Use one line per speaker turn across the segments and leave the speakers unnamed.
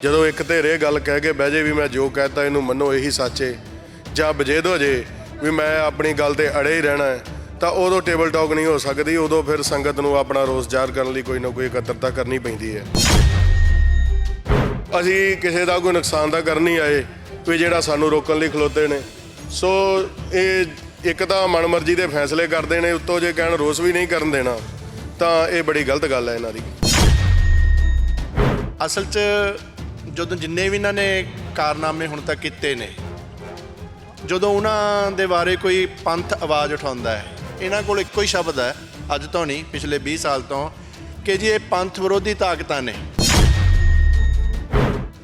ਜਦੋਂ ਇੱਕ ਧਿਰੇ ਗੱਲ ਕਹਿ ਕੇ ਬਹਿ ਜੇ ਵੀ ਮੈਂ ਜੋ ਕਹਤਾ, ਇਹਨੂੰ ਮੰਨੋ, ਇਹੀ ਸੱਚ ਏ। ਜਾਂ ਬਜੇਦ ਹੋ ਜੇ ਵੀ ਮੈਂ ਆਪਣੀ ਗੱਲ ਤੇ ਅੜੇ ਹੀ ਰਹਿਣਾ ਹੈ, ਤਾਂ ਉਦੋਂ ਟੇਬਲ ਟਾਕ ਨਹੀਂ ਹੋ ਸਕਦੀ, ਉਦੋਂ ਫਿਰ ਸੰਗਤ ਨੂੰ ਆਪਣਾ ਰੋਸ ਜ਼ਾਹਰ ਕਰਨ ਲਈ ਕੋਈ ਨਾ ਕੋਈ ਇਕੱਤਰਤਾ ਕਰਨੀ ਪੈਂਦੀ ਹੈ। ਅਸੀਂ ਕਿਸੇ ਦਾ ਕੋਈ ਨੁਕਸਾਨ ਤਾਂ ਕਰਨ ਨਹੀਂ ਆਏ, ਵੀ ਜਿਹੜਾ ਸਾਨੂੰ ਰੋਕਣ ਲਈ ਖਲੋਤੇ ਨੇ। ਸੋ ਇਹ ਇੱਕ ਤਾਂ ਮਨਮਰਜ਼ੀ ਦੇ ਫੈਸਲੇ ਕਰਦੇ ਨੇ, ਉੱਤੋਂ ਜੇ ਕਹਿਣ ਰੋਸ ਵੀ ਨਹੀਂ ਕਰਨ ਦੇਣਾ, ਤਾਂ ਇਹ ਬੜੀ ਗਲਤ ਗੱਲ ਹੈ ਇਹਨਾਂ ਦੀ।
ਅਸਲ 'ਚ ਜਦੋਂ ਜਿੰਨੇ ਵੀ ਇਹਨਾਂ ਨੇ ਕਾਰਨਾਮੇ ਹੁਣ ਤੱਕ ਕੀਤੇ ਨੇ, ਜਦੋਂ ਉਹਨਾਂ ਦੇ ਬਾਰੇ ਕੋਈ ਪੰਥ ਆਵਾਜ਼ ਉਠਾਉਂਦਾ ਹੈ, ਇਹਨਾਂ ਕੋਲ ਇੱਕੋ ਹੀ ਸ਼ਬਦ ਹੈ, ਅੱਜ ਤੋਂ ਨਹੀਂ, ਪਿਛਲੇ 20 ਸਾਲ ਤੋਂ, ਕਿ ਜੀ ਇਹ ਪੰਥ ਵਿਰੋਧੀ ਤਾਕਤਾਂ ਨੇ।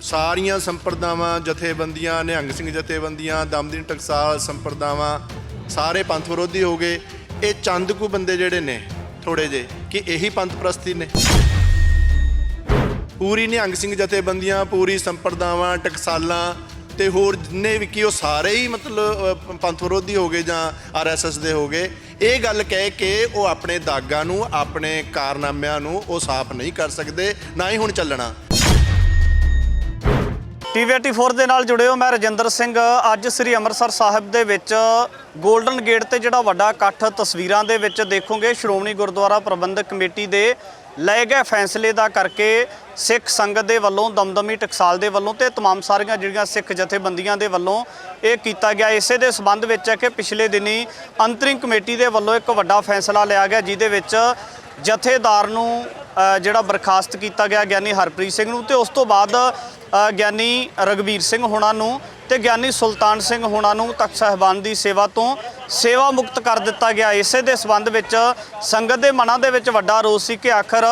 ਸਾਰੀਆਂ ਸੰਪਰਦਾਵਾਂ, ਜਥੇਬੰਦੀਆਂ, ਨਿਹੰਗ ਸਿੰਘ ਜਥੇਬੰਦੀਆਂ, ਦਮਦੀਨ ਟਕਸਾਲ ਸੰਪਰਦਾਵਾਂ, ਸਾਰੇ ਪੰਥ ਵਿਰੋਧੀ ਹੋ ਗਏ। ਇਹ ਚੰਦ ਕੁ ਬੰਦੇ ਜਿਹੜੇ ਨੇ ਥੋੜੇ ਜੇ ਕਿ ਇਹੀ ਪੰਥ ਪ੍ਰਸਤੀ ਨੇ। ਪੂਰੀ ਨਿਹੰਗ ਸਿੰਘ ਜਥੇਬੰਦੀਆਂ, ਪੂਰੀ ਸੰਪਰਦਾਵਾਂ, ਟਕਸਾਲਾਂ ਤੇ ਹੋਰ ਜਿੰਨੇ ਵੀ ਕੀ ਉਹ ਸਾਰੇ ਹੀ ਮਤਲਬ ਪੰਥ ਵਿਰੋਧੀ ਹੋ ਗਏ ਜਾਂ ਆਰਐਸਐਸ ਦੇ ਹੋ ਗਏ, ਇਹ ਗੱਲ ਕਹਿ ਕੇ ਉਹ ਆਪਣੇ ਦਾਗਾਂ ਨੂੰ, ਆਪਣੇ ਕਾਰਨਾਮਿਆਂ ਨੂੰ ਉਹ ਸਾਫ਼ ਨਹੀਂ ਕਰ ਸਕਦੇ, ਨਾ ਹੀ ਹੁਣ ਚੱਲਣਾ।
ਟੀਵੀ84 ਦੇ ਨਾਲ ਜੁੜੇ ਹੋ ਮੈਂ ਰਜਿੰਦਰ ਸਿੰਘ। ਅੱਜ ਸ੍ਰੀ ਅੰਮ੍ਰਿਤਸਰ ਸਾਹਿਬ ਦੇ ਵਿੱਚ 골ਡਨ ਗੇਟ ਤੇ ਜਿਹੜਾ ਵੱਡਾ ਇਕੱਠ ਤਸਵੀਰਾਂ ਦੇ ਵਿੱਚ ਦੇਖੋਗੇ, ਸ਼੍ਰੋਮਣੀ ਗੁਰਦੁਆਰਾ ਪ੍ਰਬੰਧਕ ਕਮੇਟੀ ਦੇ ਲਏ ਗਏ ਫੈਸਲੇ ਦਾ ਕਰਕੇ ਸਿੱਖ ਸੰਗਤ ਦੇ ਵੱਲੋਂ ਦਮਦਮੀ ਟਕਸਾਲ ਦੇ ਵੱਲੋਂ ਤੇ तमाम ਸਾਰੀਆਂ ਜਿਹੜੀਆਂ ਸਿੱਖ ਜਥੇਬੰਦੀਆਂ ਦੇ ਵੱਲੋਂ ਇਹ ਕੀਤਾ ਗਿਆ ਇਸੇ ਦੇ ਸਬੰਧ ਵਿੱਚ ਹੈ ਕਿ ਪਿਛਲੇ ਦਿਨੀ ਅੰਤਰਿੰਗ ਕਮੇਟੀ ਦੇ ਵੱਲੋਂ ਇੱਕ ਵੱਡਾ ਫੈਸਲਾ ਲਿਆ ਗਿਆ ਜਿਹਦੇ ਵਿੱਚ ਜਥੇਦਾਰ ਨੂੰ ਅ, ਜਿਹੜਾ ਬਰਖਾਸਤ ਕੀਤਾ ਗਿਆ ਗਿਆਨੀ ਹਰਪ੍ਰੀਤ ਸਿੰਘ ਨੂੰ ਤੇ ਉਸ ਤੋਂ ਬਾਅਦ ਗਿਆਨੀ ਰਗਵੀਰ ਸਿੰਘ ਹੋਣਾ ਨੂੰ ਤੇ ਗਿਆਨੀ ਸੁਲਤਾਨ ਸਿੰਘ ਹੋਣਾ ਨੂੰ ਤਖਤ ਸਾਹਿਬਾਨ ਦੀ ਸੇਵਾ ਤੋਂ ਸੇਵਾ ਮੁਕਤ ਕਰ ਦਿੱਤਾ ਗਿਆ। ਇਸੇ ਦੇ ਸਬੰਧ ਵਿੱਚ ਸੰਗਤ ਦੇ ਮਨਾਂ ਦੇ ਵਿੱਚ ਵੱਡਾ ਰੋਸ ਸੀ ਕਿ ਆਖਰ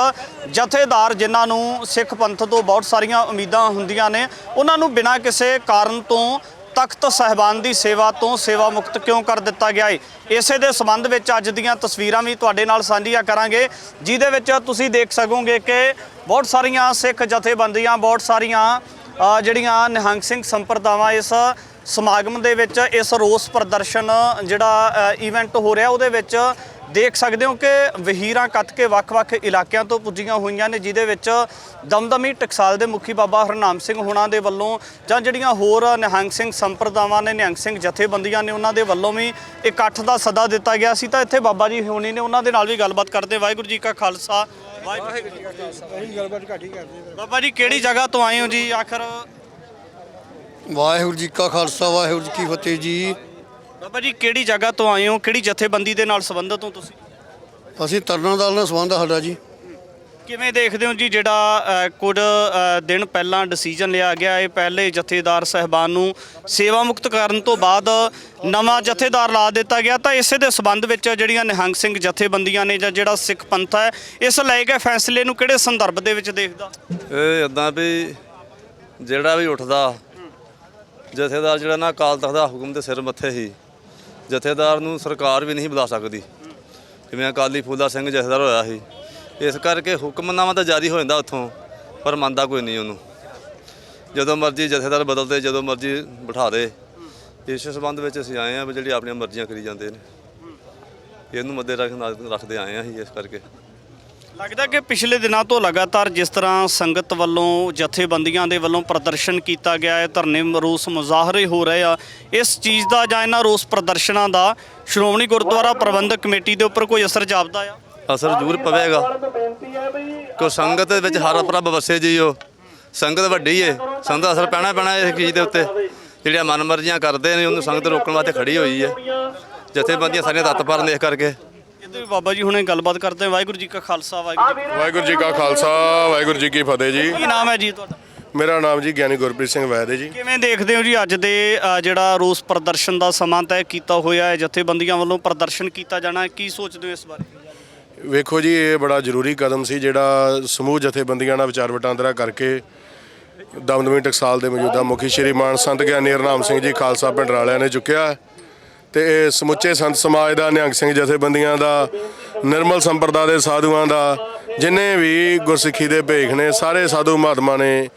ਜਥੇਦਾਰ ਜਿਨ੍ਹਾਂ ਨੂੰ ਸਿੱਖ ਪੰਥ ਤੋਂ ਬਹੁਤ ਸਾਰੀਆਂ ਉਮੀਦਾਂ ਹੁੰਦੀਆਂ ਨੇ, ਉਹਨਾਂ ਨੂੰ ਬਿਨਾਂ ਕਿਸੇ ਕਾਰਨ ਤੋਂ ਤਖਤ ਸਾਹਿਬਾਨ ਦੀ ਸੇਵਾ ਤੋਂ ਸੇਵਾ ਮੁਕਤ ਕਿਉਂ ਕਰ ਦਿੱਤਾ ਗਿਆ ਹੈ ਇਸੇ ਦੇ ਸੰਬੰਧ ਵਿੱਚ ਅੱਜ ਦੀਆਂ ਤਸਵੀਰਾਂ ਵੀ ਤੁਹਾਡੇ ਨਾਲ ਸਾਂਝੀਆਂ ਕਰਾਂਗੇ, ਜਿਹਦੇ ਵਿੱਚ ਤੁਸੀਂ ਦੇਖ ਸਕੋਗੇ ਕਿ ਬਹੁਤ ਸਾਰੀਆਂ ਸਿੱਖ ਜਥੇਬੰਦੀਆਂ, ਬਹੁਤ ਸਾਰੀਆਂ ਜਿਹੜੀਆਂ ਨਿਹੰਗ ਸਿੰਘ ਸੰਪਰਦਾਵਾਂ ਇਸ ਸਮਾਗਮ ਦੇ ਵਿੱਚ ਇਸ ਰੋਸ ਪ੍ਰਦਰਸ਼ਨ ਜਿਹੜਾ ਇਵੈਂਟ ਹੋ ਰਿਹਾ, ਉਹਦੇ ਵਿੱਚ ਦੇਖ ਸਕਦੇ ਹੋ ਕਿ ਵਹੀਰਾਂ ਕੱਤ ਕੇ ਵੱਖ-ਵੱਖ ਇਲਾਕਿਆਂ ਤੋਂ ਪੁੱਜੀਆਂ ਹੋਈਆਂ ਨੇ ਜਿਹਦੇ ਵਿੱਚ ਦਮਦਮੀ ਟਕਸਾਲ ਦੇ ਮੁਖੀ ਬਾਬਾ ਹਰਨਾਮ ਸਿੰਘ ਹੋਣਾ ਦੇ ਵੱਲੋਂ ਜਾਂ ਜਿਹੜੀਆਂ ਹੋਰ ਨਿਹੰਗ ਸਿੰਘ ਸੰਪਰਦਾਵਾਂ ਨੇ ਨਿਹੰਗ ਸਿੰਘ ਜਥੇਬੰਦੀਆਂ ਨੇ ਉਹਨਾਂ ਦੇ ਵੱਲੋਂ ਵੀ ਇਕੱਠ ਦਾ ਸੱਦਾ ਦਿੱਤਾ ਗਿਆ ਸੀ। ਤਾਂ ਇੱਥੇ ਬਾਬਾ ਜੀ ਹੋਣੀ ਨੇ ਉਹਨਾਂ ਦੇ ਨਾਲ ਵੀ ਗੱਲਬਾਤ ਕਰਦੇ ਵਾਹਿਗੁਰੂ ਜੀ ਕਾ ਖਾਲਸਾ ਵਾਹਿਗੁਰੂ ਜੀ ਕੀ ਫਤਿਹ।
ਅਸੀਂ ਗੱਲਬਾਤ ਘੱਟ ਹੀ ਕਰਦੇ
ਬਾਬਾ ਜੀ ਕਿਹੜੀ ਜਗ੍ਹਾ ਤੋਂ ਆਏ ਹੋ ਜੀ? ਆਖਰ
ਵਾਹਿਗੁਰੂ ਜੀ ਕਾ ਖਾਲਸਾ ਵਾਹਿਗੁਰੂ ਜੀ ਕੀ ਫਤਿਹ ਜੀ।
ਬਾਬਾ ਜੀ ਕਿਹੜੀ ਜਗ੍ਹਾ ਤੋਂ ਆਏ ਹੋ? ਕਿਹੜੀ ਜਥੇਬੰਦੀ ਦੇ ਨਾਲ ਸੰਬੰਧਿਤ ਹੋ ਤੁਸੀਂ?
ਅਸੀਂ ਤਰਨਾ ਦਲ ਨਾਲ ਸੰਬੰਧ ਆ ਸਾਡਾ ਜੀ।
ਕਿਵੇਂ ਦੇਖਦੇ ਹੋ ਜੀ ਜਿਹੜਾ ਅ, ਕੁਝ ਅ, ਦਿਨ ਪਹਿਲਾਂ ਡਿਸੀਜਨ ਲਿਆ ਗਿਆ ਇਹ ਪਹਿਲੇ ਜਥੇਦਾਰ ਸਹਿਬਾਨ ਨੂੰ ਸੇਵਾ ਮੁਕਤ ਕਰਨ ਤੋਂ ਬਾਅਦ ਨਵਾਂ ਜਥੇਦਾਰ ਲਾ ਦਿੱਤਾ ਗਿਆ ਤਾਂ ਇਸੇ ਦੇ ਸਬੰਧ ਵਿੱਚ ਜਿਹੜੀਆਂ ਨਿਹੰਗ ਸਿੰਘ ਜਥੇਬੰਦੀਆਂ ਨੇ ਜਾਂ ਜਿਹੜਾ ਸਿੱਖ ਪੰਥ ਹੈ ਇਸ ਲੈ ਕੇ ਫੈਸਲੇ ਨੂੰ ਕਿਹੜੇ ਸੰਦਰਭ ਦੇ ਵਿੱਚ ਦੇਖਦਾ?
ਇਹ ਇਦਾਂ ਵੀ ਜਿਹੜਾ ਵੀ ਉੱਠਦਾ ਜਥੇਦਾਰ ਜਿਹੜਾ ਨਾ ਅਕਾਲ ਤਖਤ ਦਾ ਹੁਕਮ ਦੇ ਸਿਰ ਮੱਥੇ ਹੀ ਜਥੇਦਾਰ ਨੂੰ ਸਰਕਾਰ ਵੀ ਨਹੀਂ ਬੁਲਾ ਸਕਦੀ। ਜਿਵੇਂ ਅਕਾਲੀ ਫੂਲਾ ਸਿੰਘ ਜਥੇਦਾਰ ਹੋਇਆ ਸੀ। ਇਸ ਕਰਕੇ ਹੁਕਮਨਾਮਾ ਤਾਂ ਜਾਰੀ ਹੋ ਜਾਂਦਾ ਉੱਥੋਂ, ਪਰ ਮੰਨਦਾ ਕੋਈ ਨਹੀਂ ਉਹਨੂੰ। ਜਦੋਂ ਮਰਜ਼ੀ ਜਥੇਦਾਰ ਬਦਲਦੇ, ਜਦੋਂ ਮਰਜ਼ੀ ਬਿਠਾ ਦੇ। ਇਸ ਸੰਬੰਧ ਵਿੱਚ ਅਸੀਂ ਆਏ ਆ ਵੀ ਜਿਹੜੀ ਆਪਣੀਆਂ ਮਰਜ਼ੀਆਂ ਕਰੀ ਜਾਂਦੇ ਨੇ। ਇਹਨੂੰ ਮੱਦੇ ਰੱਖ ਰੱਖਦੇ ਆਏ ਆ ਅਸੀਂ ਇਸ ਕਰਕੇ।
ਲੱਗਦਾ ਕਿ ਪਿਛਲੇ ਦਿਨਾਂ ਤੋਂ ਲਗਾਤਾਰ ਜਿਸ ਤਰ੍ਹਾਂ ਸੰਗਤ ਵੱਲੋਂ ਜਥੇਬੰਦੀਆਂ ਦੇ ਵੱਲੋਂ ਪ੍ਰਦਰਸ਼ਨ ਕੀਤਾ ਗਿਆ ਹੈ, ਧਰਨੇ ਰੋਸ ਮੁਜ਼ਾਹਰੇ ਹੋ ਰਹੇ ਆ, ਇਸ ਚੀਜ਼ ਦਾ ਜਾਂ ਇਹਨਾਂ ਰੋਸ ਪ੍ਰਦਰਸ਼ਨਾਂ ਦਾ ਸ਼੍ਰੋਮਣੀ ਗੁਰਦੁਆਰਾ ਪ੍ਰਬੰਧਕ ਕਮੇਟੀ ਦੇ ਉੱਪਰ ਕੋਈ ਅਸਰ ਜਾਪਦਾ ਆ?
ਅਸਰ ਜ਼ਰੂਰ ਪਵੇਗਾ। ਕੋ ਸੰਗਤ ਦੇ ਵਿੱਚ ਹਰ ਪ੍ਰਭ ਵਸੇ ਜੀਓ। ਸੰਗਤ ਵੱਡੀ ਏ। ਸੰਗਤ ਦਾ ਅਸਰ ਪੈਣਾ ਪੈਣਾ ਇਸ ਚੀਜ਼ ਦੇ ਉੱਤੇ। ਜਿਹੜੀਆਂ ਮਨਮਰਜ਼ੀਆਂ ਕਰਦੇ ਨੇ, ਉਹਨੂੰ ਸੰਗਤ ਰੋਕਣ ਵਾਸਤੇ ਖੜੀ ਹੋਈ ਏ। ਜਥੇਬੰਦੀਆਂ ਸਾਰੀਆਂ ਤੱਤ ਪਰ ਇਸ ਕਰਕੇ।
ਵੀ ਬਾਬਾ ਜੀ ਹੁਣੇ ਗੱਲਬਾਤ ਕਰਦੇ ਆ। ਵਾਹਿਗੁਰੂ ਜੀ ਕਾ ਖਾਲਸਾ ਵਾਹਿਗੁਰੂ ਜੀ
ਵਾਹਿਗੁਰੂ ਜੀ ਕਾ ਖਾਲਸਾ ਵਾਹਿਗੁਰੂ ਜੀ ਕੀ ਫਤਿਹ ਜੀ।
ਕੀ ਨਾਮ ਹੈ ਜੀ ਤੁਹਾਡਾ?
ਮੇਰਾ ਨਾਮ ਜੀ ਗਿਆਨੀ ਗੁਰਪ੍ਰੀਤ ਸਿੰਘ ਵੈਦ ਹੈ ਜੀ।
ਕਿਵੇਂ ਦੇਖਦੇ ਹੋ ਜੀ ਅੱਜ ਦੇ ਅ, ਜਿਹੜਾ ਰੋਸ ਪ੍ਰਦਰਸ਼ਨ ਦਾ ਸਮਾਂ ਤੈਅ ਕੀਤਾ ਹੋਇਆ ਹੈ ਜਥੇਬੰਦੀਆਂ ਵੱਲੋਂ ਪ੍ਰਦਰਸ਼ਨ ਕੀਤਾ ਜਾਣਾ ਹੈ? ਕੀ ਸੋਚਦੇ ਹੋ ਇਸ ਬਾਰੇ?
ਵੇਖੋ ਜੀ ਇਹ ਬੜਾ ਜ਼ਰੂਰੀ ਕਦਮ ਸੀ ਜਿਹੜਾ ਸਮੂਹ ਜਥੇਬੰਦੀਆਂ ਨਾਲ ਵਿਚਾਰ ਵਟਾਂਦਰਾ ਕਰਕੇ ਦਮਦਮੀ ਟਕਸਾਲ ਦੇ ਮੌਜੂਦਾ ਮੁਖੀ ਸ਼੍ਰੀ ਮਾਨ ਸੰਤ ਗਿਆਨੀ ਹਰਨਾਮ ਸਿੰਘ ਜੀ ਖਾਲਸਾ ਪਿੰਡ ਰਾਲਿਆਂ ਨੇ ਚੁੱਕਿਆ ਹੈ। ਤੇ ਇਹ ਸਮੁੱਚੇ ਸੰਤ ਸਮਾਜ ਦਾ, ਨਿਹੰਗ ਸਿੰਘ ਜਥੇਬੰਦੀਆਂ ਦਾ, ਨਿਰਮਲ ਸੰਪਰਦਾ ਦੇ ਸਾਧੂਆਂ ਦਾ, ਜਿੰਨੇ ਵੀ ਗੁਰਸਿੱਖੀ ਦੇ ਭੇਖ ਨੇ, ਸਾਰੇ ਸਾਧੂ ਮਹਾਤਮਾ ਨੇ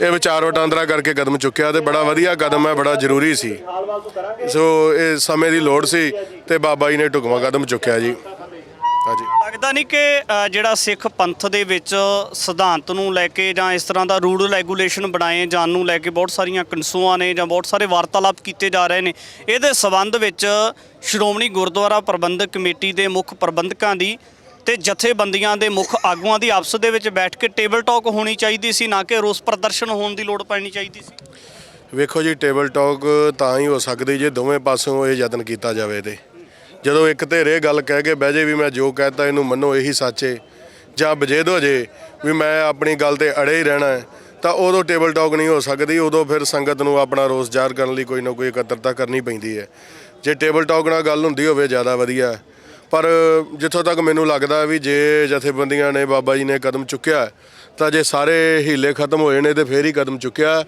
ਇਹ ਵਿਚਾਰ ਵਟਾਂਦਰਾ ਕਰਕੇ ਕਦਮ ਚੁੱਕਿਆ ਤੇ ਬੜਾ ਵਧੀਆ ਕਦਮ ਹੈ, ਬੜਾ ਜ਼ਰੂਰੀ ਸੀ। ਸੋ ਇਹ ਸਮੇਂ ਦੀ ਲੋੜ ਸੀ ਤੇ ਬਾਬਾ ਜੀ ਨੇ ਢੁਕਵਾਂ ਕਦਮ ਚੁੱਕਿਆ ਜੀ। ਹਾਂਜੀ।
ਲੱਗਦਾ ਨਹੀਂ ਕਿ ਅ, ਜਿਹੜਾ ਸਿੱਖ ਪੰਥ ਦੇ ਵਿੱਚ ਸਿਧਾਂਤ ਨੂੰ ਲੈ ਕੇ ਜਾਂ ਇਸ ਤਰ੍ਹਾਂ ਦਾ ਰੂਲ ਰੈਗੂਲੇਸ਼ਨ ਬਣਾਏ ਜਾਣ ਨੂੰ ਲੈ ਕੇ ਬਹੁਤ ਸਾਰੀਆਂ ਕਨਸੂਆਂ ਨੇ ਜਾਂ ਬਹੁਤ ਸਾਰੇ ਵਾਰਤਾਲਾਪ ਕੀਤੇ ਜਾ ਰਹੇ ਨੇ ਇਹਦੇ ਸਬੰਧ ਵਿੱਚ ਸ਼੍ਰੋਮਣੀ ਗੁਰਦੁਆਰਾ ਪ੍ਰਬੰਧਕ ਕਮੇਟੀ ਦੇ ਮੁੱਖ ਪ੍ਰਬੰਧਕਾਂ ਦੀ ਤੇ ਜਥੇਬੰਦੀਆਂ ਦੇ ਮੁੱਖ ਆਗੂਆਂ ਦੀ ਆਪਸ ਦੇ ਵਿੱਚ ਬੈਠ ਕੇ ਟੇਬਲ ਟਾਕ ਹੋਣੀ ਚਾਹੀਦੀ ਸੀ ਨਾ ਕਿ ਰੋਸ ਪ੍ਰਦਰਸ਼ਨ ਹੋਣ ਦੀ ਲੋੜ ਪੈਣੀ ਚਾਹੀਦੀ ਸੀ।
ਵੇਖੋ ਜੀ ਟੇਬਲ ਟਾਕ ਤਾਂ ਹੀ ਹੋ ਸਕਦੀ ਜੇ ਦੋਵੇਂ ਪਾਸਿਓਂ ਇਹ ਯਤਨ ਕੀਤਾ ਜਾਵੇ ਤੇ। ਜਦੋਂ ਇੱਕ ਧਿਰ ਗੱਲ ਕਹਿ ਕੇ ਬਹਿ ਜੇ ਵੀ ਮੈਂ ਜੋ ਕਹਤਾ ਇਹਨੂੰ ਮੰਨੋ ਇਹੀ ਸੱਚੇ ਜਾਂ ਬਜੇਦ ਹੋ ਜੇ ਵੀ ਮੈਂ ਆਪਣੀ ਗੱਲ ਤੇ ਅੜੇ ਹੀ ਰਹਿਣਾ ਹੈ, ਤਾਂ ਉਦੋਂ ਟੇਬਲ ਟਾਕ ਨਹੀਂ ਹੋ ਸਕਦੀ ਉਦੋਂ ਫਿਰ ਸੰਗਤ ਨੂੰ ਆਪਣਾ ਰੋਸ ਜ਼ਾਹਰ ਕਰਨ ਲਈ ਕੋਈ ਨਾ ਕੋਈ ਇਕੱਤਰਤਾ ਕਰਨੀ ਪੈਂਦੀ ਹੈ। ਜੇ ਟੇਬਲ ਟਾਕ ਨਾਲ ਗੱਲ ਹੁੰਦੀ ਹੋਵੇ ਜ਼ਿਆਦਾ ਵਧੀਆ। ਪਰ ਜਿੱਥੋਂ ਤੱਕ ਮੈਨੂੰ ਲੱਗਦਾ ਵੀ ਜੇ ਜਥੇਬੰਦੀਆਂ ਨੇ ਬਾਬਾ ਜੀ ਨੇ ਕਦਮ ਚੁੱਕਿਆ ਤਾਂ ਜੇ ਸਾਰੇ ਹੀਲੇ ਖਤਮ ਹੋਏ ਨੇ ਤੇ ਫੇਰ ਹੀ ਕਦਮ ਚੁੱਕਿਆ।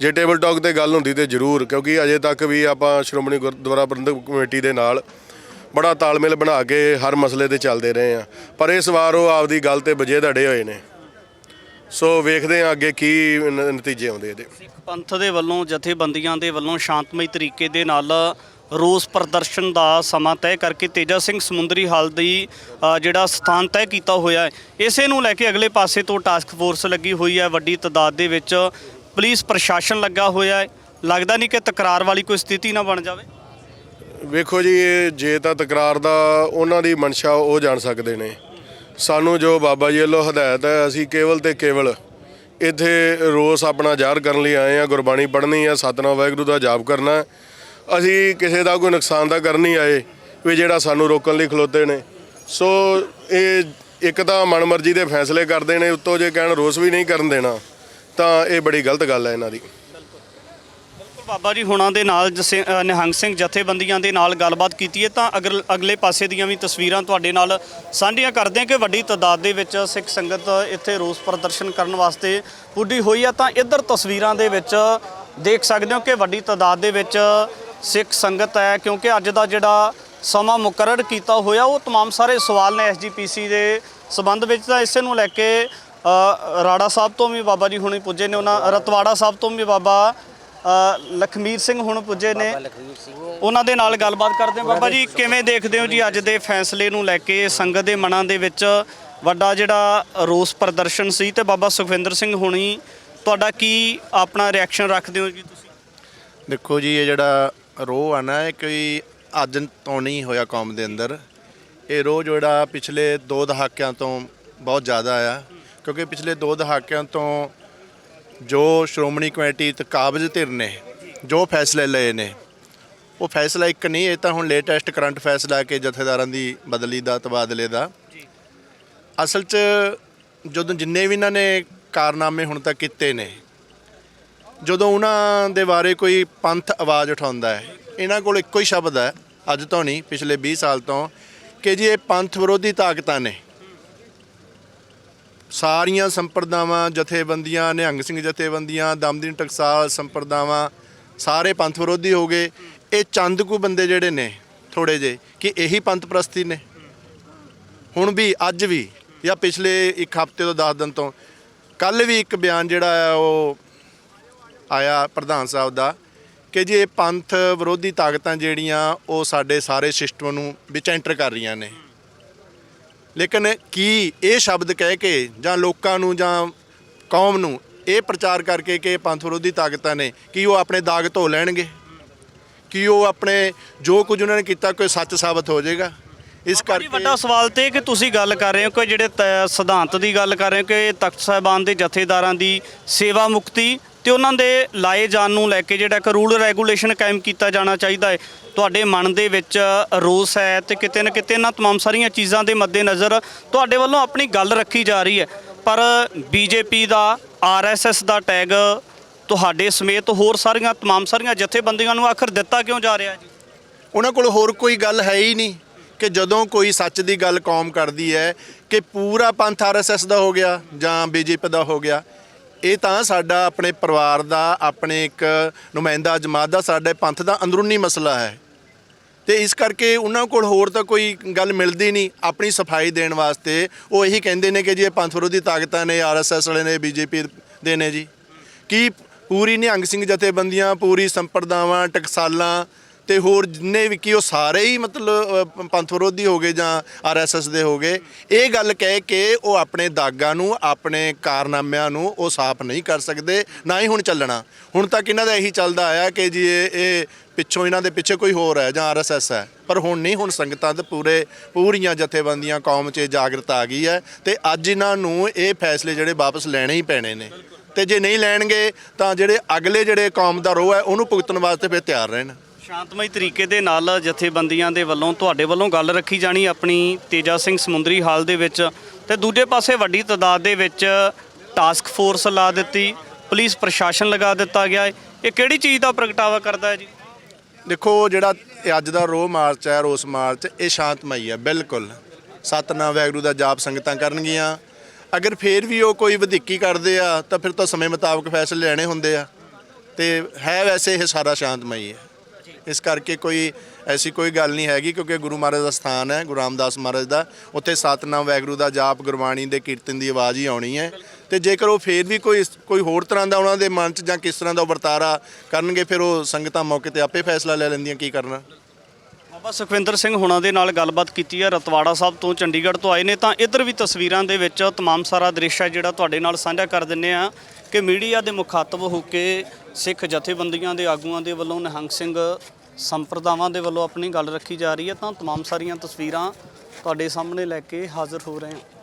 ਜੇ ਟੇਬਲ ਟਾਕ ਤੇ ਗੱਲ ਹੁੰਦੀ ਤੇ ਜ਼ਰੂਰ ਕਿਉਂਕਿ ਅਜੇ ਤੱਕ ਵੀ ਆਪਾਂ ਸ਼੍ਰੋਮਣੀ ਗੁਰਦੁਆਰਾ ਪ੍ਰਬੰਧਕ ਕਮੇਟੀ ਦੇ ਨਾਲ ਬੜਾ ਤਾਲਮੇਲ ਬਣਾ ਕੇ ਹਰ ਮਸਲੇ ਤੇ ਚੱਲਦੇ ਰਹੇ ਆ ਪਰ ਇਸ ਵਾਰ ਉਹ ਆਪਦੀ ਗੱਲ ਤੇ ਵਜੇ ਧੜੇ ਹੋਏ ਨੇ। ਸੋ ਵੇਖਦੇ ਆ ਅੱਗੇ ਕੀ ਨ- ਨਤੀਜੇ ਆਉਂਦੇ ਇਹਦੇ।
ਸਿੱਖ ਪੰਥ ਦੇ ਵੱਲੋਂ ਜਥੇਬੰਦੀਆਂ ਦੇ ਵੱਲੋਂ ਸ਼ਾਂਤਮਈ ਤਰੀਕੇ ਦੇ ਨਾਲ ਰੋਸ ਪ੍ਰਦਰਸ਼ਨ ਦਾ ਸਮਾਂ ਤੈਅ ਕਰਕੇ ਤੇਜਾ ਸਿੰਘ ਸਮੁੰਦਰੀ ਹਾਲ ਦੀ ਅ, ਜਿਹੜਾ ਸਥਾਨ ਤੈਅ ਕੀਤਾ ਹੋਇਆ ਹੈ ਇਸੇ ਨੂੰ ਲੈ ਕੇ ਅਗਲੇ ਪਾਸੇ ਤੋਂ ਟਾਸਕ ਫੋਰਸ ਲੱਗੀ ਹੋਈ ਹੈ। ਵੱਡੀ ਤਦਾਦ ਦੇ ਵਿੱਚ ਪੁਲਿਸ ਪ੍ਰਸ਼ਾਸਨ ਲੱਗਾ ਹੋਇਆ ਹੈ। ਲੱਗਦਾ ਨਹੀਂ ਕਿ ਤਕਰਾਰ ਵਾਲੀ ਕੋਈ ਸਥਿਤੀ ਨਾ ਬਣ ਜਾਵੇ।
ਵੇਖੋ ਜੀ, ਇਹ ਜੇ ਤਾਂ ਤਕਰਾਰ ਦਾ ਉਹਨਾਂ ਦੀ ਮਨਸ਼ਾ ਉਹ ਜਾਣ ਸਕਦੇ ਨੇ। ਸਾਨੂੰ ਜੋ ਬਾਬਾ ਜੀ ਵੱਲੋਂ ਹਦਾਇਤ ਹੈ, ਅਸੀਂ ਕੇਵਲ ਤੇ ਕੇਵਲ ਇੱਥੇ ਰੋਸ ਆਪਣਾ ਜ਼ਾਹਰ ਕਰਨ ਲਈ ਆਏ ਆ ਗੁਰਬਾਣੀ ਪੜ੍ਹਨੀ ਆ ਸਤਨਾਮ ਵਾਹਿਗੁਰੂ ਦਾ ਜਾਪ ਕਰਨਾ ਅਸੀਂ ਕਿਸੇ ਦਾ ਕੋਈ ਨੁਕਸਾਨ ਦਾ ਕਰਨ ਨਹੀਂ ਆਏ ਵੀ ਜਿਹੜਾ ਸਾਨੂੰ ਰੋਕਣ ਲਈ ਖਲੋਤੇ ਨੇ। ਸੋ ਇਹ ਇੱਕ ਤਾਂ ਮਨਮਰਜ਼ੀ ਦੇ ਫੈਸਲੇ ਕਰਦੇ ਨੇ, ਉੱਤੋਂ ਜੇ ਕਹਿਣ ਰੋਸ ਵੀ ਨਹੀਂ ਕਰਨ ਦੇਣਾ, ਤਾਂ ਇਹ ਬੜੀ ਗਲਤ ਗੱਲ ਹੈ ਇਹਨਾਂ ਦੀ।
ਬਾਬਾ ਜੀ ਹੁਣਾਂ ਦੇ ਨਾਲ ਜਸੇ- ਅ, ਨਿਹੰਗ ਸਿੰਘ ਜਥੇਬੰਦੀਆਂ ਦੇ ਨਾਲ ਗੱਲਬਾਤ ਕੀਤੀ ਹੈ ਤਾਂ ਅਗਰ ਅਗਲੇ ਪਾਸੇ ਦੀਆਂ ਵੀ ਤਸਵੀਰਾਂ ਤੁਹਾਡੇ ਨਾਲ ਸਾਂਝੀਆਂ ਕਰਦੇ ਹਾਂ ਕਿ ਵੱਡੀ ਤਾਦਾਦ ਦੇ ਵਿੱਚ ਸਿੱਖ ਸੰਗਤ ਇੱਥੇ ਰੋਸ ਪ੍ਰਦਰਸ਼ਨ ਕਰਨ ਵਾਸਤੇ ਪੁੱਜੀ ਹੋਈ ਹੈ ਤਾਂ ਇੱਧਰ ਤਸਵੀਰਾਂ ਦੇ ਵਿੱਚ ਦੇਖ ਸਕਦੇ ਹੋ ਕਿ ਵੱਡੀ ਤਾਦਾਦ ਦੇ ਵਿੱਚ ਸਿੱਖ ਸੰਗਤ ਹੈ ਕਿਉਂਕਿ ਅੱਜ ਦਾ ਜਿਹੜਾ ਸਮਾਂ ਮੁਕਰਰ ਕੀਤਾ ਹੋਇਆ ਉਹ तमाम ਸਾਰੇ ਸਵਾਲ ਨੇ ਐਸਜੀਪੀਸੀ ਦੇ ਸਬੰਧ ਵਿੱਚ ਤਾਂ ਇਸੇ ਨੂੰ ਲੈ ਕੇ ਅ, ਰਾੜਾ ਸਾਹਿਬ ਤੋਂ ਵੀ ਬਾਬਾ ਜੀ ਹੁਣੇ ਪੁੱਜੇ ਨੇ ਉਹਨਾਂ ਰਤਵਾੜਾ ਸਾਹਿਬ ਤੋਂ ਵੀ ਬਾਬਾ ਅ, ਲਖਮੀਰ ਸਿੰਘ ਹੁਣ ਪੁੱਜੇ ਨੇ। ਉਹਨਾਂ ਦੇ ਨਾਲ ਗੱਲਬਾਤ ਕਰਦੇ ਹਾਂ। ਬਾਬਾ ਜੀ ਕਿਵੇਂ ਦੇਖਦੇ ਹੋ ਜੀ ਅੱਜ ਦੇ ਫੈਸਲੇ ਨੂੰ ਲੈ ਕੇ ਸੰਗਤ ਦੇ ਮਨਾਂ ਦੇ ਵਿੱਚ ਵੱਡਾ ਜਿਹੜਾ ਰੋਸ ਪ੍ਰਦਰਸ਼ਨ ਸੀ ਤੇ ਬਾਬਾ ਸੁਖਵਿੰਦਰ ਸਿੰਘ ਹੁਣੀ ਤੁਹਾਡਾ ਕੀ ਆਪਣਾ ਰਿਐਕਸ਼ਨ ਰੱਖਦੇ ਹੋ ਜੀ ਤੁਸੀਂ?
ਦੇਖੋ ਜੀ ਇਹ ਜਿਹੜਾ ਰੋਹ ਆ ਨਾ ਇਹ ਕੋਈ ਅੱਜ ਤੋਂ ਨਹੀਂ ਹੋਇਆ ਕੌਮ ਦੇ ਅੰਦਰ। ਇਹ ਰੋਹ ਜਿਹੜਾ ਪਿਛਲੇ ਦੋ ਦਹਾਕਿਆਂ ਤੋਂ ਬਹੁਤ ਜ਼ਿਆਦਾ ਆ ਕਿਉਂਕਿ ਪਿਛਲੇ ਦੋ ਦਹਾਕਿਆਂ ਤੋਂ ਜੋ ਸ਼੍ਰੋਮਣੀ ਕਮੇਟੀ ਤੇ ਕਾਬਜ਼ ਧਿਰ ਨੇ, ਜੋ ਫੈਸਲੇ ਲਏ ਨੇ, ਉਹ ਫੈਸਲਾ ਇੱਕ ਨਹੀਂ, ਇਹ ਤਾਂ ਹੁਣ ਲੇਟੈਸਟ ਕਰੰਟ ਫੈਸਲਾ ਕਿ ਜਥੇਦਾਰਾਂ ਦੀ ਬਦਲੀ ਦਾ ਤਬਾਦਲੇ ਦਾ। ਅਸਲ 'ਚ ਜਦੋਂ ਜਿੰਨੇ ਵੀ ਇਹਨਾਂ ਨੇ ਕਾਰਨਾਮੇ ਹੁਣ ਤੱਕ ਕੀਤੇ ਨੇ, ਜਦੋਂ ਉਹਨਾਂ ਦੇ ਬਾਰੇ ਕੋਈ ਪੰਥ ਆਵਾਜ਼ ਉਠਾਉਂਦਾ ਹੈ, ਇਹਨਾਂ ਕੋਲ ਇੱਕੋ ਹੀ ਸ਼ਬਦ ਹੈ, ਅੱਜ ਤੋਂ ਨਹੀਂ, ਪਿਛਲੇ 20 ਸਾਲ ਤੋਂ, ਕਿ ਜੀ ਇਹ ਪੰਥ ਵਿਰੋਧੀ ਤਾਕਤਾਂ ਨੇ। ਸਾਰੀਆਂ ਸੰਪਰਦਾਵਾਂ, ਜਥੇਬੰਦੀਆਂ, ਨਿਹੰਗ ਸਿੰਘ ਜਥੇਬੰਦੀਆਂ, ਦਮਦੀਨ ਟਕਸਾਲ ਸੰਪਰਦਾਵਾਂ ਸਾਰੇ ਪੰਥ ਵਿਰੋਧੀ ਹੋ ਗਏ। ਇਹ ਚੰਦ ਕੁ ਬੰਦੇ ਜਿਹੜੇ ਨੇ ਥੋੜੇ ਜੇ ਕਿ ਇਹੀ ਪੰਥ ਪ੍ਰਸਤੀ ਨੇ। ਹੁਣ ਵੀ, ਅੱਜ ਵੀ ਜਾਂ ਪਿਛਲੇ ਇੱਕ ਹਫ਼ਤੇ ਤੋਂ 10 ਦਿਨ ਤੋਂ ਕੱਲ ਵੀ ਇੱਕ ਬਿਆਨ ਜਿਹੜਾ ਆ ਉਹ ਆਇਆ ਪ੍ਰਧਾਨ ਸਾਹਿਬ ਦਾ ਕਿ ਜੀ ਇਹ ਪੰਥ ਵਿਰੋਧੀ ਤਾਕਤਾਂ ਜਿਹੜੀਆਂ ਉਹ ਸਾਡੇ ਸਾਰੇ ਸਿਸਟਮ ਨੂੰ ਵਿੱਚ ਐਂਟਰ ਕਰ ਰਹੀਆਂ ਨੇ। ਲੇਕਿਨ ਕੀ ਇਹ ਸ਼ਬਦ ਕਹਿ ਕੇ ਜਾਂ ਲੋਕਾਂ ਨੂੰ ਜਾਂ ਕੌਮ ਨੂੰ ਇਹ ਪ੍ਰਚਾਰ ਕਰਕੇ ਕਿ ਪੰਥ ਵਿਰੋਧੀ ਤਾਕਤਾਂ ਨੇ ਕੀ ਉਹ ਆਪਣੇ ਦਾਗ ਧੋ ਲੈਣਗੇ? ਕੀ ਉਹ ਆਪਣੇ ਜੋ ਕੁਝ ਉਹਨਾਂ ਨੇ ਕੀਤਾ ਕੋਈ ਸੱਚ ਸਾਬਤ ਹੋ ਜਾਏਗਾ? ਇਸ ਕਰਕੇ
ਵੱਡਾ ਸਵਾਲ ਤੇ ਕਿ ਤੁਸੀਂ ਗੱਲ ਕਰ ਰਹੇ ਹੋ ਕਿ ਜਿਹੜੇ ਸਿਧਾਂਤ ਦੀ ਗੱਲ ਕਰ ਰਹੇ ਹੋ ਕਿ ਤਖਤ ਸਾਹਿਬਾਨ ਦੇ ਜਥੇਦਾਰਾਂ ਦੀ ਸੇਵਾ ਮੁਕਤੀ ਤੇ ਉਹਨਾਂ ਦੇ ਲਾਏ ਜਾਣ ਨੂੰ ਲੈ ਕੇ ਜਿਹੜਾ ਇੱਕ ਰੂਲ ਰੈਗੂਲੇਸ਼ਨ ਕਾਇਮ ਕੀਤਾ ਜਾਣਾ ਚਾਹੀਦਾ ਹੈ ਤੁਹਾਡੇ ਮਨ ਦੇ ਵਿੱਚ ਰੋਸ ਹੈ ਤੇ ਕਿਤੇ ਨਾ ਕਿਤੇ ਇਹਨਾਂ तमाम ਸਾਰੀਆਂ ਚੀਜ਼ਾਂ ਦੇ ਮੱਦੇਨਜ਼ਰ ਤੁਹਾਡੇ ਵੱਲੋਂ ਆਪਣੀ ਗੱਲ ਰੱਖੀ ਜਾ ਰਹੀ ਹੈ ਪਰ ਬੀਜੇਪੀ ਦਾ ਆਰਐਸਐਸ ਦਾ ਟੈਗ ਤੁਹਾਡੇ ਸਮੇਤ ਹੋਰ ਸਾਰੀਆਂ तमाम ਸਾਰੀਆਂ ਜਥੇਬੰਦੀਆਂ ਨੂੰ ਆਖਰ ਦਿੱਤਾ ਕਿਉਂ ਜਾ ਰਿਹਾ ਜੀ
ਉਹਨਾਂ ਕੋਲ ਹੋਰ ਕੋਈ ਗੱਲ ਹੈ ਹੀ ਨਹੀਂ ਕਿ ਜਦੋਂ ਕੋਈ ਸੱਚ ਦੀ ਗੱਲ ਕੌਮ ਕਰਦੀ ਹੈ ਕਿ ਪੂਰਾ ਪੰਥ ਆਰਐਸਐਸ ਦਾ ਹੋ ਗਿਆ ਜਾਂ ਬੀਜੇਪੀ ਦਾ ਹੋ ਗਿਆ ਇਹ ਤਾਂ ਸਾਡਾ ਆਪਣੇ ਪਰਿਵਾਰ ਦਾ, ਆਪਣੇ ਇੱਕ ਨੁਮਾਇੰਦਾ ਜਮਾਤ ਦਾ, ਸਾਡੇ ਪੰਥ ਦਾ ਅੰਦਰੂਨੀ ਮਸਲਾ ਹੈ। ਤੇ ਇਸ ਕਰਕੇ ਉਹਨਾਂ ਕੋਲ ਹੋਰ ਤਾਂ ਕੋਈ ਗੱਲ ਮਿਲਦੀ ਨਹੀਂ ਆਪਣੀ ਸਫ਼ਾਈ ਦੇਣ ਵਾਸਤੇ। ਉਹ ਇਹੀ ਕਹਿੰਦੇ ਨੇ ਕਿ ਜੀ ਇਹ ਪੰਥ ਵਿਰੋਧੀ ਤਾਕਤਾਂ ਨੇ ਆਰਐਸਐਸ ਵਾਲੇ ਨੇ ਬੀਜੇਪੀ ਦੇ ਨੇ ਜੀ। ਕੀ ਪੂਰੀ ਨਿਹੰਗ ਸਿੰਘ ਜਥੇਬੰਦੀਆਂ, ਪੂਰੀ ਸੰਪਰਦਾਵਾਂ, ਟਕਸਾਲਾਂ ਤੇ ਹੋਰ ਜਿੰਨੇ ਵੀ ਕੀ ਉਹ ਸਾਰੇ ਹੀ ਮਤਲਬ ਪੰਥ ਵਿਰੋਧੀ ਹੋ ਗਏ ਜਾਂ ਆਰਐਸਐਸ ਦੇ ਹੋ ਗਏ, ਇਹ ਗੱਲ ਕਹਿ ਕੇ ਉਹ ਆਪਣੇ ਦਾਗਾਂ ਨੂੰ, ਆਪਣੇ ਕਾਰਨਾਮਿਆਂ ਨੂੰ ਉਹ ਸਾਫ਼ ਨਹੀਂ ਕਰ ਸਕਦੇ, ਨਾ ਹੀ ਹੁਣ ਚੱਲਣਾ। ਹੁਣ ਤੱਕ ਇਹਨਾਂ ਦਾ ਇਹੀ ਚੱਲਦਾ ਆਇਆ ਕਿ ਜੀ ਇਹ ਇਹ ਪਿੱਛੋਂ ਇਹਨਾਂ ਦੇ ਪਿੱਛੇ ਕੋਈ ਹੋਰ ਹੈ ਜਾਂ ਆਰਐਸਐਸ ਹੈ। ਪਰ ਹੁਣ ਨਹੀਂ, ਹੁਣ ਸੰਗਤਾਂ ਤੇ ਪੂਰੇ, ਪੂਰੀਆਂ ਜਥੇਬੰਦੀਆਂ, ਕੌਮ 'ਚ ਜਾਗਰਤ ਆ ਗਈ ਹੈ ਤੇ ਅੱਜ ਇਹਨਾਂ ਨੂੰ ਇਹ ਫੈਸਲੇ ਜਿਹੜੇ ਵਾਪਸ ਲੈਣੇ ਹੀ ਪੈਣੇ ਨੇ। ਤੇ ਜੇ ਨਹੀਂ ਲੈਣਗੇ ਤਾਂ ਜਿਹੜੇ ਅਗਲੇ ਜਿਹੜੇ ਕੌਮ ਦਾ ਰੋਹ ਹੈ, ਉਹਨੂੰ ਭੁਗਤਣ ਵਾਸਤੇ ਫਿਰ ਤਿਆਰ ਰਹਿਣ।
ਸ਼ਾਂਤਮਈ ਤਰੀਕੇ ਦੇ ਨਾਲ ਜਥੇਬੰਦੀਆਂ ਦੇ ਵੱਲੋਂ ਤੁਹਾਡੇ ਵੱਲੋਂ ਗੱਲ ਰੱਖੀ ਜਾਣੀ ਆਪਣੀ ਤੇਜਾ ਸਿੰਘ ਸਮੁੰਦਰੀ ਹਾਲ ਦੇ ਵਿੱਚ ਤੇ ਦੂਜੇ ਪਾਸੇ ਵੱਡੀ ਤਾਦਾਦ ਦੇ ਵਿੱਚ ਟਾਸਕ ਫੋਰਸ ਲਾ ਦਿੱਤੀ, ਪੁਲਿਸ ਪ੍ਰਸ਼ਾਸਨ ਲਗਾ ਦਿੱਤਾ ਗਿਆ ਹੈ। ਇਹ ਕਿਹੜੀ ਚੀਜ਼ ਦਾ ਪ੍ਰਗਟਾਵਾ ਕਰਦਾ ਹੈ ਜੀ?
ਦੇਖੋ ਜਿਹੜਾ ਅੱਜ ਦਾ ਰੋਹ ਮਾਰਚ ਹੈ, ਰੋਸ ਮਾਰਚ, ਇਹ ਸ਼ਾਂਤਮਈ ਹੈ, ਬਿਲਕੁਲ। ਸਤਨਾਮ ਵੈਗਰੂ ਦਾ ਜਾਪ ਸੰਗਤਾਂ ਕਰਨਗੀਆਂ। ਅਗਰ ਫੇਰ ਵੀ ਉਹ ਕੋਈ ਵਧੀਕੀ ਕਰਦੇ ਆ, ਤਾਂ ਫਿਰ ਤਾਂ ਸਮੇਂ ਮੁਤਾਬਕ ਫੈਸਲੇ ਲੈਣੇ ਹੁੰਦੇ ਆ। ਤੇ ਹੈ ਵੈਸੇ ਇਹ ਸਾਰਾ ਸ਼ਾਂਤਮਈ ਹੈ। ਇਸ ਕਰਕੇ ਕੋਈ ਐਸੀ ਕੋਈ ਗੱਲ ਨਹੀਂ ਹੈਗੀ ਕਿਉਂਕਿ ਗੁਰੂ ਮਹਾਰਾਜ ਦਾ ਸਥਾਨ ਹੈ, ਗੁਰੂ ਰਾਮਦਾਸ ਮਹਾਰਾਜ ਦਾ। ਉੱਥੇ ਸਤਨਾਮ ਵੈਗਰੂ ਦਾ ਜਾਪ, ਗੁਰਬਾਣੀ ਦੇ ਕੀਰਤਨ ਦੀ ਆਵਾਜ਼ ਹੀ ਆਉਣੀ ਹੈ। ਤੇ ਜੇਕਰ ਉਹ ਫੇਰ ਵੀ ਕੋਈ ਕੋਈ ਹੋਰ ਤਰ੍ਹਾਂ ਦਾ ਉਹਨਾਂ ਦੇ ਮਨ 'ਚ ਜਾਂ ਕਿਸ ਤਰ੍ਹਾਂ ਦਾ ਉਹ ਵਰਤਾਰਾ ਕਰਨਗੇ, ਫਿਰ ਉਹ ਸੰਗਤਾਂ ਮੌਕੇ ਤੇ ਆਪੇ ਫੈਸਲਾ ਲੈ ਲੈਂਦੀਆਂ, ਕੀ ਕਰਨਾ?
ਬਾਬਾ ਸੁਖਵਿੰਦਰ ਸਿੰਘ ਹੁਣਾਂ ਦੇ ਨਾਲ ਗੱਲਬਾਤ ਕੀਤੀ ਹੈ। ਰਤਵਾੜਾ ਸਾਹਿਬ ਤੋਂ ਚੰਡੀਗੜ੍ਹ ਤੋਂ ਆਏ ਨੇ। ਤਾਂ ਇੱਧਰ ਵੀ ਤਸਵੀਰਾਂ ਦੇ ਵਿੱਚ ਤਮਾਮ ਸਾਰਾ ਦ੍ਰਿਸ਼ ਹੈ ਜਿਹੜਾ ਤੁਹਾਡੇ ਨਾਲ ਸਾਂਝਾ ਕਰ ਦਿੰਨੇ ਆ ਕਿ ਮੀਡੀਆ ਦੇ ਮੁਖਾਤਬ ਹੋ ਕੇ ਸਿੱਖ ਜਥੇਬੰਦੀਆਂ ਦੇ ਆਗੂਆਂ ਦੇ ਵੱਲੋਂ ਨਿਹੰਗ ਸਿੰਘ ਸੰਪਰਦਾਵਾਂ ਦੇ ਵੱਲੋਂ ਆਪਣੀ ਗੱਲ ਰੱਖੀ ਜਾ ਰਹੀ ਹੈ, ਤਾਂ ਤਮਾਮ ਸਾਰੀਆਂ ਤਸਵੀਰਾਂ ਤੁਹਾਡੇ ਸਾਹਮਣੇ ਲੈ ਕੇ ਹਾਜ਼ਰ ਹੋ ਰਹੇ ਹਾਂ।